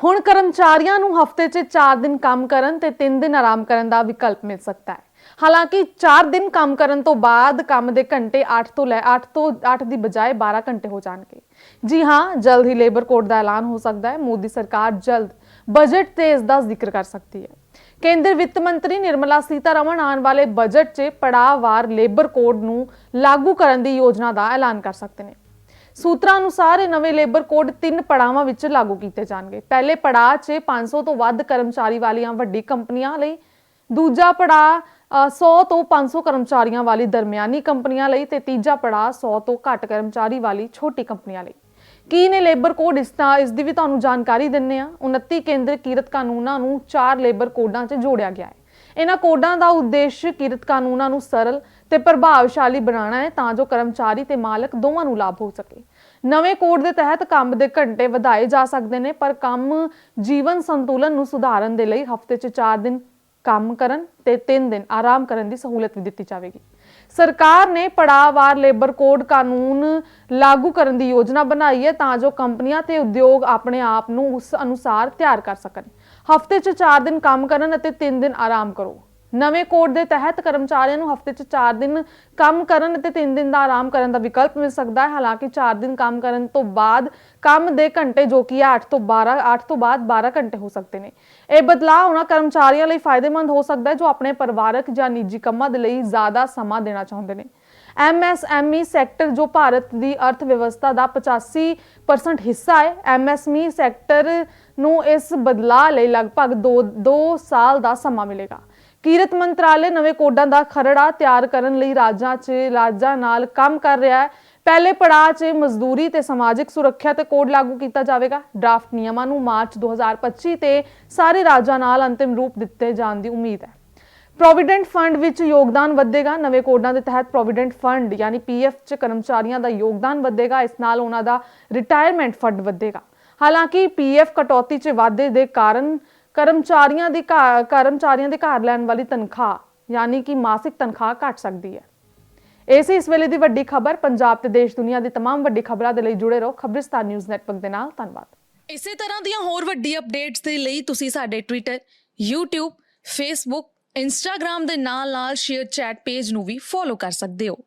ਹੁਣ ਕਰਮਚਾਰੀਆਂ ਨੂੰ ਹਫ਼ਤੇ 'ਚ 4 ਦਿਨ ਕੰਮ ਕਰਨ ਤੇ 3 ਦਿਨ ਆਰਾਮ ਕਰਨ ਦਾ ਵਿਕਲਪ ਮਿਲ ਸਕਦਾ ਹੈ। ਹਾਲਾਂਕਿ 4 ਦਿਨ ਕੰਮ ਕਰਨ ਤੋਂ ਬਾਅਦ ਕੰਮ ਦੇ ਘੰਟੇ 8 ਤੋਂ ਲੈ 8 ਤੋਂ 8 ਦੀ ਬਜਾਏ 12 ਘੰਟੇ ਹੋ ਜਾਣਗੇ। ਜੀ ਹਾਂ, ਜਲਦ ਹੀ ਲੇਬਰ ਕੋਡ ਦਾ ਐਲਾਨ ਹੋ ਸਕਦਾ ਹੈ। ਮੋਦੀ ਸਰਕਾਰ ਜਲਦ ਬਜਟ ਤੇ ਇਸ ਦਾ ਜ਼ਿਕਰ ਕਰ ਸਕਦੀ ਹੈ। ਕੇਂਦਰ ਵਿੱਤ ਮੰਤਰੀ ਨਿਰਮਲਾ ਸੀਤਾਰਮਣ ਆਉਣ ਵਾਲੇ ਬਜਟ 'ਚ ਪੜਾਅਵਾਰ ਲੇਬਰ ਕੋਡ ਨੂੰ ਲਾਗੂ ਕਰਨ ਦੀ ਯੋਜਨਾ ਦਾ ਐਲਾਨ ਕਰ ਸਕਦੇ ਨੇ। ਸੂਤਰਾਂ ਅਨੁਸਾਰ ਇਹ ਨਵੇਂ ਲੇਬਰ ਕੋਡ ਤਿੰਨ ਪੜਾਵਾਂ ਵਿੱਚ ਲਾਗੂ ਕੀਤੇ ਜਾਣਗੇ। ਪਹਿਲੇ ਪੜਾਅ 'ਚ 500 ਤੋਂ ਵੱਧ ਕਰਮਚਾਰੀ ਵਾਲੀਆਂ ਵੱਡੀ ਕੰਪਨੀਆਂ ਲਈ ਦੂਜਾ ਪੜਾਅ ਅ, 100 ਤੋਂ 500 ਕਰਮਚਾਰੀਆਂ ਵਾਲੀ ਦਰਮਿਆਨੀ ਕੰਪਨੀਆਂ ਲਈ ਤੇ ਤੀਜਾ ਪੜਾਅ 100 ਤੋਂ ਘੱਟ ਕਰਮਚਾਰੀ ਵਾਲੀ ਛੋਟੀ ਕੰਪਨੀਆਂ ਲਈ। ਕੀ ਨੇ ਲੇਬਰ ਕੋਡ ਇਸ ਦਾ ਇਸ ਦੀ ਵੀ ਤੁਹਾਨੂੰ ਜਾਣਕਾਰੀ ਦਿੰਨੇ ਆ। 29 ਕੇਂਦਰ ਕੀਰਤ ਕਾਨੂੰਨਾਂ ਨੂੰ ਚਾਰ ਲੇਬਰ ਕੋਡਾਂ 'ਚ ਜੋੜਿਆ ਗਿਆ ਹੈ। ਇਹਨਾਂ ਕੋਡਾਂ ਦਾ ਉਦੇਸ਼ ਕਿਰਤ ਕਾਨੂੰਨਾਂ ਨੂੰ ਸਰਲ ਤੇ ਪ੍ਰਭਾਵਸ਼ਾਲੀ ਬਣਾਉਣਾ ਹੈ ਤਾਂ ਜੋ ਕਰਮਚਾਰੀ ਤੇ ਮਾਲਕ ਦੋਵਾਂ ਨੂੰ ਲਾਭ ਹੋ ਸਕੇ। ਨਵੇਂ ਕੋਡ ਦੇ ਤਹਿਤ ਕੰਮ ਦੇ ਘੰਟੇ ਵਧਾਏ ਜਾ ਸਕਦੇ ਨੇ, ਪਰ ਕੰਮ ਜੀਵਨ ਸੰਤੁਲਨ ਨੂੰ ਸੁਧਾਰਨ ਦੇ ਲਈ ਹਫ਼ਤੇ 'ਚ 4 ਦਿਨ ਕੰਮ ਕਰਨ ਤੇ 3 ਦਿਨ ਆਰਾਮ ਕਰਨ ਦੀ ਸਹੂਲਤ ਵੀ ਦਿੱਤੀ ਜਾਵੇਗੀ। ਸਰਕਾਰ ਨੇ ਪੜਾਅਵਾਰ ਲੇਬਰ ਕੋਡ ਕਾਨੂੰਨ ਲਾਗੂ ਕਰਨ ਦੀ ਯੋਜਨਾ ਬਣਾਈ ਹੈ ਤਾਂ ਜੋ ਕੰਪਨੀਆਂ ਤੇ ਉਦਯੋਗ ਆਪਣੇ ਆਪ ਨੂੰ ਉਸ ਅਨੁਸਾਰ ਤਿਆਰ ਕਰ ਸਕਣ। ਹਫ਼ਤੇ 'ਚ 4 ਦਿਨ ਕੰਮ ਕਰਨ ਅਤੇ 3 ਦਿਨ ਆਰਾਮ ਕਰੋ। ਨਵੇਂ ਕੋਡ ਦੇ ਤਹਿਤ ਕਰਮਚਾਰੀਆਂ ਨੂੰ ਹਫ਼ਤੇ 'ਚ 4 ਦਿਨ ਕੰਮ ਕਰਨ ਅਤੇ 3 ਦਿਨ ਦਾ ਆਰਾਮ ਕਰਨ ਦਾ ਵਿਕਲਪ ਮਿਲ ਸਕਦਾ ਹੈ। ਹਾਲਾਂਕਿ 4 ਦਿਨ ਕੰਮ ਕਰਨ ਤੋਂ ਬਾਅਦ ਕੰਮ ਦੇ ਘੰਟੇ ਜੋ ਕਿ ਹੈ 8 ਤੋਂ 12 8 ਤੋਂ ਬਾਅਦ 12 ਘੰਟੇ ਹੋ ਸਕਦੇ ਨੇ। ਇਹ ਬਦਲਾਅ ਉਹਨਾਂ ਕਰਮਚਾਰੀਆਂ ਲਈ ਫਾਇਦੇਮੰਦ ਹੋ ਸਕਦਾ ਹੈ ਜੋ ਆਪਣੇ ਪਰਿਵਾਰਕ ਜਾਂ ਨਿੱਜੀ ਕੰਮਾਂ ਦੇ ਲਈ ਜ਼ਿਆਦਾ ਸਮਾਂ ਦੇਣਾ ਚਾਹੁੰਦੇ ਨੇ। ਐਮਐਸਐਮਈ ਸੈਕਟਰ ਜੋ ਭਾਰਤ ਦੀ ਅਰਥ ਵਿਵਸਥਾ ਦਾ 85% ਹਿੱਸਾ ਹੈ ਐਮਐਸਐਮਈ ਸੈਕਟਰ ਨੂੰ ਇਸ ਬਦਲਾਅ ਲਈ ਲਗਭਗ 2 2 ਸਾਲ ਦਾ ਸਮਾਂ ਮਿਲੇਗਾ। ਕੀਰਤ ਮੰਤਰਾਲੇ ਨਵੇਂ ਕੋਡਾਂ ਦਾ ਖਰੜਾ ਤਿਆਰ ਕਰਨ ਲਈ ਰਾਜਾਂ 'ਚ, ਰਾਜਾਂ ਨਾਲ ਕੰਮ ਕਰ ਰਿਹਾ ਹੈ। ਪਹਿਲੇ ਪੜਾਅ 'ਚ ਮਜ਼ਦੂਰੀ ਤੇ ਸਮਾਜਿਕ ਸੁਰੱਖਿਆ ਤੇ ਕੋਡ ਲਾਗੂ ਕੀਤਾ ਜਾਵੇਗਾ। ਡਰਾਫਟ ਨਿਯਮਾਂ ਨੂੰ ਮਾਰਚ 2025 ਤੇ ਸਾਰੇ ਰਾਜਾਂ ਨਾਲ ਅੰਤਿਮ ਰੂਪ ਦਿੱਤੇ ਜਾਣ ਦੀ ਉਮੀਦ ਹੈ। ਪ੍ਰੋਵੀਡੈਂਟ ਫੰਡ ਵਿੱਚ ਯੋਗਦਾਨ ਵਧੇਗਾ। ਨਵੇਂ ਕੋਡਾਂ ਦੇ ਤਹਿਤ ਪ੍ਰੋਵੀਡੈਂਟ ਫੰਡ ਯਾਨੀ ਪੀਐਫ 'ਚ ਕਰਮਚਾਰੀਆਂ ਦਾ ਯੋਗਦਾਨ ਵਧੇਗਾ। ਇਸ ਨਾਲ ਉਹਨਾਂ ਦਾ ਰਿਟਾਇਰਮੈਂਟ ਫੰਡ ਵਧੇਗਾ। ਹਾਲਾਂਕਿ ਪੀਐਫ ਕਟੌਤੀ 'ਚ ਵਾਧੇ ਦੇ ਕਾਰਨ ਕਰਮਚਾਰੀਆਂ ਦੀ ਘਾ- ਕਰਮਚਾਰੀਆਂ ਦੇ ਘਰ ਲੈਣ ਵਾਲੀ ਤਨਖਾਹ ਯਾਨੀ ਕਿ ਮਾਸਿਕ ਤਨਖਾਹ ਘਟ ਸਕਦੀ ਹੈ ਇਹ ਸੀ ਇਸ ਵੇਲੇ ਦੀ ਵੱਡੀ ਖਬਰ ਪੰਜਾਬ ਤੇ ਦੇਸ਼ ਦੁਨੀਆ ਦੀ तमाम ਵੱਡੀ ਖਬਰਾਂ ਦੇ ਲਈ ਜੁੜੇ ਰਹੋ ਖਬਰਿਸਤਾਨ ਨਿਊਜ਼ ਨੈਟਵਰਕ ਦੇ ਨਾਲ ਧੰਨਵਾਦ ਇਸੇ ਤਰ੍ਹਾਂ ਦੀਆਂ ਹੋਰ ਵੱਡੀ ਅਪਡੇਟਸ ਦੇ ਲਈ ਤੁਸੀਂ ਸਾਡੇ ਟਵਿੱਟਰ YouTube Facebook Instagram ਦੇ ਨਾਲ-ਨਾਲ ਸ਼ੇਅਰ ਚੈਟ ਪੇਜ ਨੂੰ ਵੀ ਫੋਲੋ ਕਰ ਸਕਦੇ ਹੋ